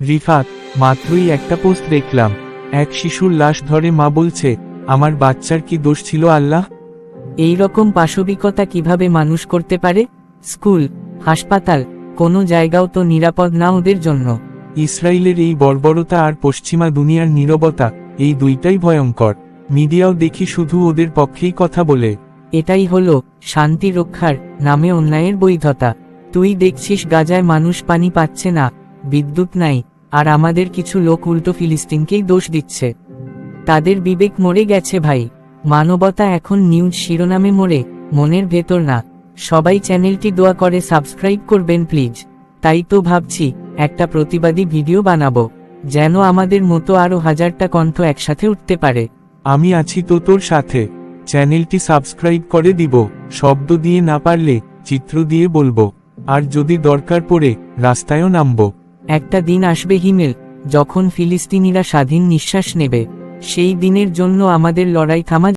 রিফাত মাত্রই একটা পোস্ট দেখলাম। এক শিশুর লাশ ধরে মা বলছে আমার বাচ্চার কি দোষ ছিল আল্লাহ? এই রকম পাশবিকতা কীভাবে মানুষ করতে পারে? স্কুল হাসপাতাল কোনো জায়গাও তো নিরাপদ না ওদের জন্য। ইসরায়েলের এই বর্বরতা আর পশ্চিমা দুনিয়ার নীরবতা এই দুইটাই ভয়ঙ্কর। মিডিয়াও দেখি শুধু ওদের পক্ষেই কথা বলে। এটাই হলো শান্তি রক্ষার নামে অন্যায়ের বৈধতা। তুই দেখছিস গাজায় মানুষ পানি পাচ্ছে না বিদ্যুৎ নাই, আর আমাদের কিছু লোক উল্টো ফিলিস্তিনকেই দোষ দিচ্ছে। তাদের বিবেক মরে গেছে ভাই। মানবতা এখন নিউজ শিরোনামে মরে, মনের ভেতর না। সবাই চ্যানেলটি দোয়া করে সাবস্ক্রাইব করবেন প্লিজ তাই তো ভাবছি, একটা প্রতিবাদী ভিডিও বানাবো, যেন আমাদের মতো আরও হাজারটা কণ্ঠ একসাথে উঠতে পারে। আমি আছি তো তোর সাথে। চ্যানেলটি সাবস্ক্রাইব করে দিব, শব্দ দিয়ে না পারলে, চিত্র দিয়ে বলব। আর যদি দরকার পড়ে, রাস্তায়ও নামবো। একটা দিন আসবে হিমেল, যখন ফিলিস্তিনিরা স্বাধীন নিঃশ্বাস নেবে। সেই দিনের জন্য আমাদের লড়াই থামা